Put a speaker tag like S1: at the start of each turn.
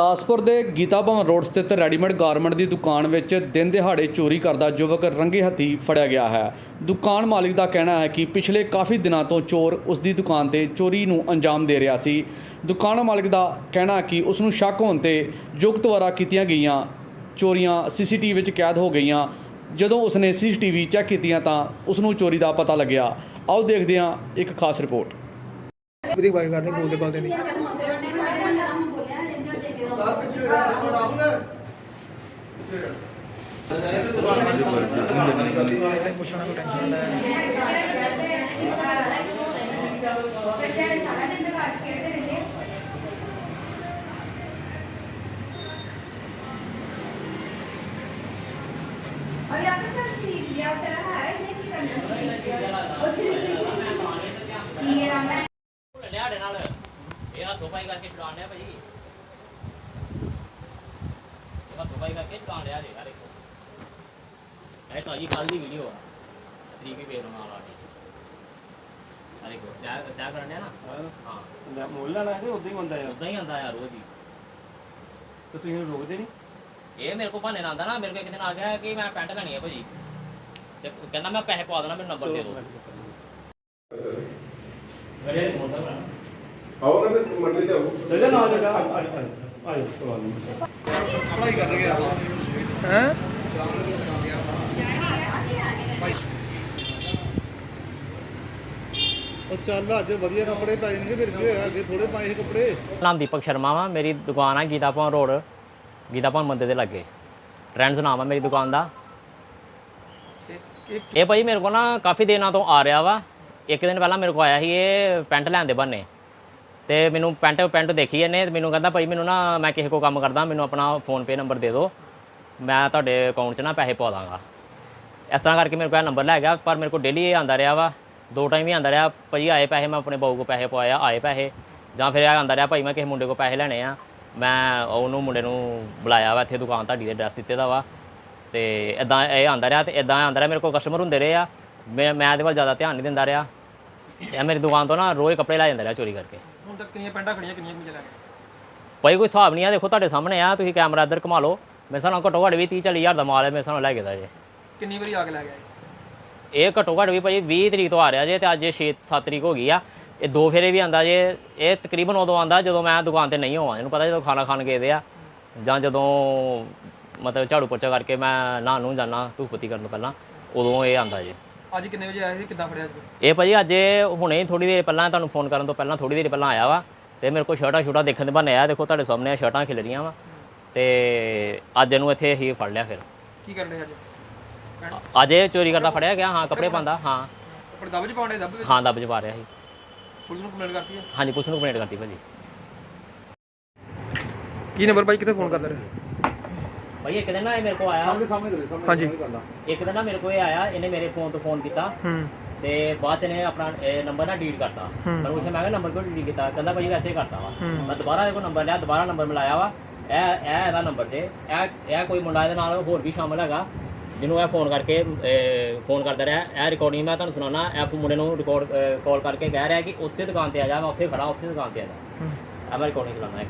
S1: ਦਾਸਪੁਰ ਦੇ ਗੀਤਾ ਭਵਨ ਰੋਡ ਸਥਿਤ readymade garment ਦੀ ਦੁਕਾਨ ਵਿੱਚ ਦਿਨ ਦਿਹਾੜੇ ਚੋਰੀ ਕਰਦਾ ਯੁਵਕ ਰੰਗੇ ਹੱਥੀ ਫੜਿਆ ਗਿਆ ਹੈ। ਦੁਕਾਨ ਮਾਲਿਕ ਦਾ ਕਹਿਣਾ ਹੈ ਕਿ ਪਿਛਲੇ ਕਾਫੀ ਦਿਨਾਂ ਤੋਂ ਚੋਰ ਉਸ ਦੀ ਦੁਕਾਨ ਤੇ ਚੋਰੀ ਨੂੰ ਅੰਜਾਮ ਦੇ ਰਿਹਾ ਸੀ। ਦੁਕਾਨ ਮਾਲਿਕ ਦਾ ਕਹਿਣਾ ਕਿ ਉਸ ਨੂੰ ਸ਼ੱਕ ਹੋਣ ਤੇ ਯੁਵਕ ਦੁਆਰਾ ਕੀਤੀਆਂ ਗਈਆਂ ਚੋਰੀਆਂ ਸੀਸੀਟੀਵੀ ਵਿੱਚ ਕੈਦ ਹੋ ਗਈਆਂ। ਜਦੋਂ ਉਸ ਉਸਨੇ ਸੀਸੀਟੀਵੀ ਚੈੱਕ ਕੀਤੀਆਂ ਤਾਂ ਉਸ ਨੂੰ ਚੋਰੀ ਦਾ ਪਤਾ ਲੱਗਿਆ। ਆਓ ਦੇਖਦੇ ਹਾਂ ਇੱਕ ਖਾਸ ਰਿਪੋਰਟ।
S2: ਵੀਰੇ ਬਾਈ ਕਰਨੀ ਬੋਲਦੇ ਬੋਲਦੇ ਨਹੀਂ। ਪੁੱਛਣਾ ਕੋਈ ਟੈਨਸ਼ਨ ਲੈ
S3: और या तो कर सीख लिया तेरा है इसने की करना सीख लिया और सीख लिया ये रंग है
S4: ਲਿਆੜੇ ਨਾਲ ਇਹ ਹੱਥੋਂ ਪਾਈ ਕਰਕੇ ਛੁਡਾਣ ਡਿਆ ਭਾਜੀ ਇਹ ਜੀ ਆ ਤਾਂ ਜੀ ਕੱਲ ਦੀ ਵੀਡੀਓ ਆ। ਤਰੀਕ ਵੀ ਫੇਰ ਨਾਲ ਆ ਗਈ। ਆ ਕਿਆ ਕਿਆ ਕਰਨ ਡਿਆ ਨਾ? ਹਾਂ।
S5: ਲੈ ਮੁੱਲ ਲੈਣਾ ਹੈ ਉਦਾਂ ਹੀ ਹੁੰਦਾ ਯਾਰ?
S4: ਉਦਾਂ ਹੀ ਆਂਦਾ ਯਾਰ ਰੋਜ਼ ਹੀ
S5: ਤੇ ਤੁਸੀਂ ਇਹਨੂੰ ਰੋਕਦੇ ਨਹੀਂ?
S4: ਇਹ ਮੇਰੇ ਕੋਲ ਬਹਾਨੇ ਨਾਲ ਆਂਦਾ ਨਾ ਮੇਰੇ ਕੋਲ ਇੱਕ ਦਿਨ ਆ ਗਿਆ ਕਿ ਮੈਂ ਪੈਂਟ ਲੈਣੀ ਹੈ ਭਾਜੀ। ਤੇ ਕਹਿੰਦਾ ਮੈਂ ਪੈਸੇ ਪਵਾ ਦੇਣਾ ਮੈਨੂੰ ਨੰਬਰ ਦੇ ਦਿਓ। ਮੇਰੇ ਮੋਟਰ ਬਣਾ
S6: ਆਓ ਨਾ ਤੇ ਮੰਡੀ ਜਾਓ
S5: ਲੈ ਨਾਲ ਲੈ ਆ ਆ ਆ ਤੁਹਾਨੂੰ
S2: ਹੈ?
S5: ਉਹ ਚੱਲ ਅੱਜ ਵਧੀਆ ਕੱਪੜੇ ਪੈ ਜਾਣਗੇ ਫਿਰ ਕੀ ਹੋਇਆ? ਅੱਗੇ ਥੋੜੇ ਪਾਏ ਸੀ ਕੱਪੜੇ।
S4: ਨਾਮ ਦੀਪਕ ਸ਼ਰਮਾ ਵਾ ਮੇਰੀ ਦੁਕਾਨ ਆ ਗੀਤਾ ਭਵਨ ਰੋਡ ਗੀਤਾ ਭਵਨ ਮੰਦਿਰ ਦੇ ਲਾਗੇ। ਟ੍ਰੈਂਡਸ ਨਾਮ ਆ ਮੇਰੀ ਦੁਕਾਨ ਦਾ। ਇਹ ਭਾਈ ਮੇਰੇ ਕੋਲ ਨਾ ਕਾਫੀ ਦਿਨਾਂ ਤੋਂ ਆ ਰਿਹਾ ਵਾ। ਇੱਕ ਦਿਨ ਪਹਿਲਾਂ ਮੇਰੇ ਕੋਲ ਆਇਆ ਸੀ ਇਹ ਪੈਂਟ ਲੈਣ ਦੇ ਬੰਨੇ ਤੇ ਮੈਨੂੰ ਪੈਂਟ ਪੈਂਟ ਦੇਖੀ ਇਹਨੇ ਤੇ ਮੈਨੂੰ ਕਹਿੰਦਾ ਭਾਈ ਮੈਨੂੰ ਨਾ ਮੈਂ ਕਿਸੇ ਕੋ ਕੰਮ ਕਰਦਾ, ਮੈਨੂੰ ਆਪਣਾ ਫੋਨ ਪੇ ਨੰਬਰ ਦੇ ਦਿਓ। ਮੈਂ ਤੁਹਾਡੇ ਅਕਾਊਂਟ 'ਚ ਨਾ ਪੈਸੇ ਪਾ ਦਾਂਗਾ। ਇਸ ਤਰ੍ਹਾਂ ਕਰਕੇ ਮੇਰੇ ਕੋਲ ਇਹ ਨੰਬਰ ਲੈ ਗਿਆ, ਪਰ ਮੇਰੇ ਕੋਲ ਡੇਲੀ ਇਹ ਆਂਦਾ ਰਿਹਾ ਵਾ। ਦੋ ਟਾਈਮ ਹੀ ਆਂਦਾ ਰਿਹਾ, ਭਾਈ ਆਏ ਪੈਸੇ, ਮੈਂ ਆਪਣੇ ਬਾਊ ਕੋ ਪੈਸੇ ਪਵਾਇਆ ਆਏ ਪੈਸੇ। ਜਾਂ ਫਿਰ ਇਹ ਆਂਦਾ ਰਿਹਾ, ਭਾਈ ਮੈਂ ਕਿਸੇ ਮੁੰਡੇ ਕੋ ਪੈਸੇ ਲੈਣੇ ਆ। ਮੈਂ ਉਹਨੂੰ ਮੁੰਡੇ ਨੂੰ ਬੁਲਾਇਆ ਵਾ ਇੱਥੇ ਦੁਕਾਨ ਤੁਹਾਡੀ ਦੇ ਐਡਰੈਸ ਦਿੱਤੇ ਦਾ ਵਾ। ਤੇ ਇਦਾਂ ਇਹ ਆਂਦਾ ਰਿਹਾ ਤੇ ਇਦਾਂ ਆਂਦਾ ਰਿਹਾ, ਮੇਰੇ ਕੋਲ ਕਸਟਮਰ ਹੁੰਦੇ ਰਹੇ ਆ। ਮੈਂ ਮੈਂ ਇਹਦੇ ਵੱਲ ਜ਼ਿਆਦਾ ਧਿਆਨ ਨਹੀਂ ਦਿੰਦਾ ਰਿਹਾ। ਇਹ ਮੇਰੀ ਦੁਕਾਨ ਤੋਂ ਨਾ ਰੋਜ਼ ਕੱਪੜੇ ਲੈ ਜਾਂਦਾ ਰਿਹਾ ਚੋਰੀ ਕਰਕੇ।
S2: ਹੁਣ ਤੱਕ ਕਿੰਨੀਆਂ ਪੈਂਟਾਂ ਖੜੀਆਂ ਕਿੰਨੀਆਂ ਕਿੰਨੀਆਂ ਲੈ ਗਏ
S4: ਭਾਈ ਕੋਈ ਹਿਸਾਬ ਨਹੀਂ ਆ ਦੇਖੋ ਤੁਹਾਡੇ ਸਾਹਮਣੇ ਆ ਤੁਸੀਂ ਕੈਮਰਾ ਇੱਧਰ ਘੁਮਾ ਲਓ। ਮੇਰੇ ਸਾਹ ਨਾਲ ਘੱਟੋ ਘੱਟ ਵੀ 30 40 ਹਜ਼ਾਰ ਦਾ ਮਾਲ ਹੈ ਮੇਰੇ ਸਾਹ ਨਾਲ ਲੈ ਕੇ ਦਾ ਜੇ।
S2: ਕਿੰਨੀ ਵਾਰੀ ਆ ਕੇ ਲੈ ਗਏ
S4: ਇਹ? ਘੱਟੋ ਘੱਟ ਵੀ ਭਾਈ 20 ਤਰੀਕ ਤੋਂ ਆ ਰਿਹਾ ਜੇ ਤੇ ਅੱਜ 6 7 ਤਰੀਕ ਹੋ ਗਈ ਆ। ਇਹ ਦੋ ਫੇਰੇ ਵੀ ਆਂਦਾ ਜੇ ਇਹ ਤਕਰੀਬਨ ਉਦੋਂ ਆਂਦਾ ਜਦੋਂ ਮੈਂ ਦੁਕਾਨ ਤੇ ਨਹੀਂ ਹੋਵਾਂ। ਇਹਨੂੰ ਪਤਾ ਜਦੋਂ ਖਾਣਾ ਖਾਣ ਗਏ ਦੇ ਆ ਜਾਂ ਜਦੋਂ ਮਤਲਬ ਝਾੜੂ ਪੋਚਾ ਕਰਕੇ ਮੈਂ ਨਹਾਉਣ ਨੂੰ ਜਾਣਾ ਧੂਪ ਬੱਤੀ ਕਰਨ ਤੋਂ ਪਹਿਲਾਂ ਉਦੋਂ ਇਹ ਆਂਦਾ ਜੇ।
S2: ਅੱਜ ਕਿੰਨੇ ਵਜੇ ਆਏ ਸੀ? ਕਿੱਦਾਂ ਫੜਿਆ ਅੱਜ?
S4: ਇਹ ਭਾਜੀ ਅੱਜ ਹੁਣੇ ਥੋੜੀ ਦੇਰ ਪਹਿਲਾਂ ਤੁਹਾਨੂੰ ਫੋਨ ਕਰਨ ਤੋਂ ਪਹਿਲਾਂ ਥੋੜੀ ਦੇਰ ਪਹਿਲਾਂ ਆਇਆ ਵਾ ਤੇ ਮੇਰੇ ਕੋਲ ਸ਼ਰਟਾਂ ਸ਼ੂਟਾਂ ਦੇਖਣ ਦੇ ਬਹਾਨੇ ਆਇਆ ਦੇਖੋ ਤੁਹਾਡੇ ਸਾਹਮਣੇ ਆ ਸ਼ਰਟਾਂ ਖਿਲ ਰਹੀਆਂ ਵਾ ਤੇ ਅੱਜ ਇਹਨੂੰ ਇੱਥੇ ਹੀ ਫੜ ਲਿਆ ਫਿਰ।
S2: ਕੀ ਕਰਨ ਦੇ ਅੱਜ?
S4: ਅੱਜ ਇਹ ਚੋਰੀ ਕਰਦਾ ਫੜਿਆ ਗਿਆ ਹਾਂ ਕੱਪੜੇ ਪਾਉਂਦਾ ਹਾਂ।
S2: ਕੱਪੜੇ ਦੱਬ ਚ ਪਾਉਂਦੇ ਦੱਬ ਵਿੱਚ?
S4: ਹਾਂ ਦੱਬ ਚ ਪਾ ਰਿਹਾ ਸੀ।
S2: ਪੁਲਿਸ ਨੂੰ ਕੰਪਲੇਂਟ ਕਰਤੀ ਹੈ
S4: ਹਾਂਜੀ ਪੁਲਿਸ ਨੂੰ ਕੰਪਲੇਂਟ ਕਰਤੀ ਭਾਜੀ।
S2: ਕੀ ਨੰਬਰ ਬਾਈ ਕਿੱਥੇ ਫੋਨ ਕਰਦਾ ਰਿਹਾ?
S4: ਭਾਈ ਇੱਕ ਦਿਨ ਨਾ ਇਹ ਮੇਰੇ ਕੋਲ ਆਇਆ।
S5: ਸਾਹਮਣੇ ਸਾਹਮਣੇ ਕਰੇ ਸਾਹਮਣੇ
S2: ਹਾਂਜੀ।
S5: ਗੱਲ ਆ।
S4: ਇੱਕ ਦਿਨ ਨਾ ਮੇਰੇ ਕੋਲ ਇਹ ਆਇਆ ਇਹਨੇ ਮੇਰੇ ਫੋਨ ਤੋਂ ਫੋਨ ਕੀਤਾ।
S2: ਹੂੰ।
S4: ਤੇ ਬਾਅਦ ਚ ਇਹਨੇ ਆਪਣਾ ਨੰਬਰ ਨਾ ਡਿਲੀਟ ਕਰਤਾ। ਮੈਂ ਪੁੱਛਿਆ ਮੈਂ ਕਿਹਾ ਨੰਬਰ ਕਿਉਂ ਡਿਲੀਟ ਕੀਤਾ? ਕਹਿੰਦਾ ਭਾਈ ਵੈਸੇ ਹੀ ਕਰਤਾ ਵਾ। ਮੈਂ ਦੁਬਾਰਾ ਇਹਦੇ ਕੋਲ ਨੰਬਰ ਲਿਆ ਦੁਬਾਰਾ ਨੰਬਰ ਮਿਲਾਇਆ ਵਾ। ਇਹ ਇਹ ਇਹਦਾ ਨੰਬਰ ਜੇ ਇਹ ਇਹ ਕੋਈ ਮੁੰਡਾ ਇਹਦੇ ਨਾਲ ਹੋਰ ਵੀ ਸ਼ਾਮਲ ਹੈਗਾ ਜਿਹਨੂੰ ਇਹ ਫੋਨ ਕਰਕੇ ਫੋਨ ਕਰਦਾ ਰਿਹਾ। ਇਹ ਰਿਕਾਰਡਿੰਗ ਮੈਂ ਤੁਹਾਨੂੰ ਸੁਣਾਉਣਾ ਇਹ ਮੁੰਡੇ ਨੂੰ ਰਿਕਾਰਡ ਕਾਲ ਕਰਕੇ ਕਹਿ ਰਿਹਾ ਕਿ ਉਸੇ ਦੁਕਾਨ ਤੇ ਆ ਜਾ ਮੈਂ ਉੱਥੇ ਖੜਾ ਉੱਥੇ ਦੁਕਾਨ ਤੇ ਆ ਜਾ। ਇਹ ਮੈਂ ਰਿਕਾਰਡਿੰਗ ਚਲਾਉਣਾ ਇੱਕ।